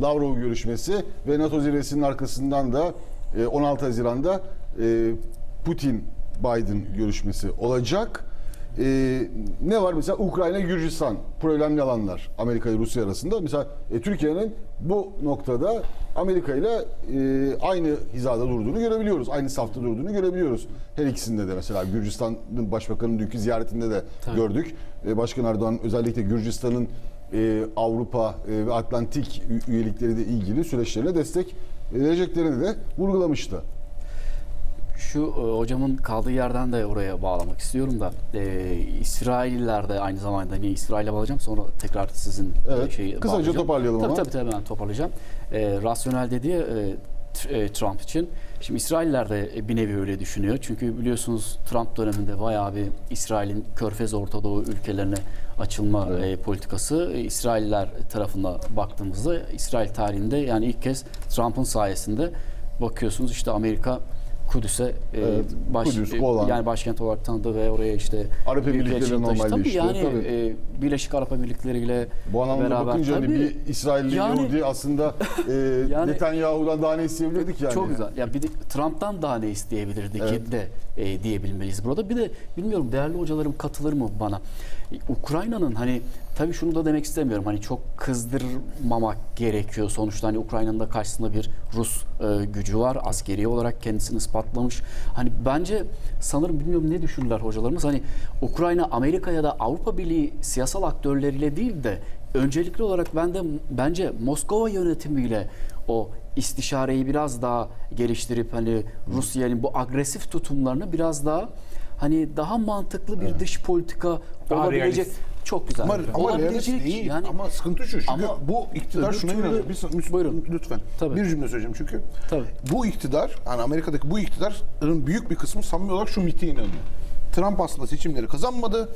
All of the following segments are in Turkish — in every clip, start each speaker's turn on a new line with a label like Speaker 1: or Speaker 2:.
Speaker 1: Lavrov görüşmesi ve NATO zirvesinin arkasından da e, 16 Haziran'da e, Putin Biden görüşmesi olacak. E, ne var mesela Ukrayna Gürcistan problemli alanlar Amerika ile Rusya arasında. Mesela e, Türkiye'nin bu noktada Amerika ile e, aynı hizada durduğunu görebiliyoruz. Aynı safta durduğunu görebiliyoruz. Her ikisinde de mesela Gürcistan'ın başbakanının dünkü ziyaretinde de
Speaker 2: Tabii.
Speaker 1: gördük. E, Başkan Erdoğan özellikle Gürcistan'ın e, Avrupa e, ve Atlantik üyelikleri de ilgili süreçlerine destek vereceklerini de vurgulamıştı.
Speaker 2: Şu e, hocamın kaldığı yerden de oraya bağlamak istiyorum da e, İsrailler de aynı zamanda niye İsrail'e bağlayacağım sonra tekrar sizin
Speaker 1: Evet,
Speaker 2: e, şeyi
Speaker 1: kısaca
Speaker 2: bağlayacağım.
Speaker 1: toparlayalım
Speaker 2: tabii,
Speaker 1: ama.
Speaker 2: Tabii tabii ben toparlayacağım. E, rasyonel dedi ya e, t- e, Trump için. Şimdi İsrailler de e, bir nevi öyle düşünüyor. Çünkü biliyorsunuz Trump döneminde bayağı bir İsrail'in Körfez Orta Doğu ülkelerine açılma
Speaker 1: Evet.
Speaker 2: e, politikası e, İsrailler tarafına baktığımızda İsrail tarihinde yani ilk kez Trump'ın sayesinde bakıyorsunuz işte Amerika Kudüs'e e,
Speaker 1: Evet, Kudüs,
Speaker 2: e,
Speaker 1: Golan.
Speaker 2: yani başkent olarak tanıdı ve oraya işte
Speaker 1: Arap Emirlikleri normalleşti,
Speaker 2: Tabii yani
Speaker 1: tabii.
Speaker 2: e, Birleşik Arap Emirlikleri ile
Speaker 1: Bu anlamda
Speaker 2: beraber
Speaker 1: bakınca hani
Speaker 2: tabii,
Speaker 1: bir İsrailli
Speaker 2: Yani-
Speaker 1: Yahudi aslında e,
Speaker 2: Yani-
Speaker 1: Netanyahu'dan daha ne isteyebilirdik yani.
Speaker 2: Çok güzel. Ya bir de Trump'tan daha ne isteyebilirdik
Speaker 1: Evet.
Speaker 2: de e, diyebilmeliyiz burada. Bir de bilmiyorum değerli hocalarım katılır mı bana? E, Ukrayna'nın hani tabii şunu da demek istemiyorum. Hani çok kızdırmamak gerekiyor. Sonuçta hani Ukrayna'nın da karşısında bir Rus e, gücü var. Askeri olarak kendisini ispatlamış. Hani bence sanırım bilmiyorum ne düşünürler hocalarımız. Hani Ukrayna Amerika ya da Avrupa Birliği siyasal aktörleriyle değil de öncelikli olarak ben de bence Moskova yönetimiyle o istişareyi biraz daha geliştirip hani Rusya'nın bu agresif tutumlarını biraz daha hani daha mantıklı bir dış politika
Speaker 3: Daha
Speaker 2: olabilecek
Speaker 3: realist.
Speaker 2: çok güzel.
Speaker 4: Ama, ama realist değil.
Speaker 2: yani
Speaker 4: ama sıkıntı şu. Çünkü
Speaker 2: Ama
Speaker 4: bu iktidar şuna inanıyor. Bir,
Speaker 2: Buyurun.
Speaker 4: Lütfen.
Speaker 2: Tabii.
Speaker 4: Bir cümle söyleyeceğim çünkü.
Speaker 2: Tabii.
Speaker 4: Bu iktidar, yani Amerika'daki bu iktidarın büyük bir kısmı samimi olarak şu mite inanıyor. Trump aslında seçimleri kazanmadı.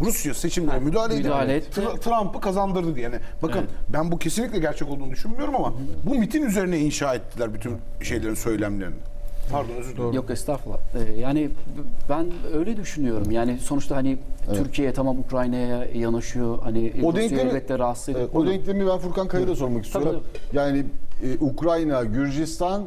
Speaker 4: Rusya seçimlere
Speaker 2: Ha,
Speaker 4: müdahale,
Speaker 2: müdahale etti.
Speaker 4: Tra- Trump'ı kazandırdı diye. Yani bakın
Speaker 2: Evet.
Speaker 4: ben bu kesinlikle gerçek olduğunu düşünmüyorum ama bu mitin üzerine inşa ettiler bütün şeylerin söylemlerini. Pardon özür dilerim.
Speaker 2: Yok estağfurullah. Ee, yani ben öyle düşünüyorum. Yani sonuçta hani Türkiye tamam Ukrayna'ya yanaşıyor. Hani
Speaker 1: O
Speaker 2: Rusya
Speaker 1: denklemi,
Speaker 2: elbette rahatsız
Speaker 1: e,
Speaker 2: ediyor.
Speaker 1: o denklemi ben Furkan Kaya'ya da sormak istiyorum. Yani e, Ukrayna, Gürcistan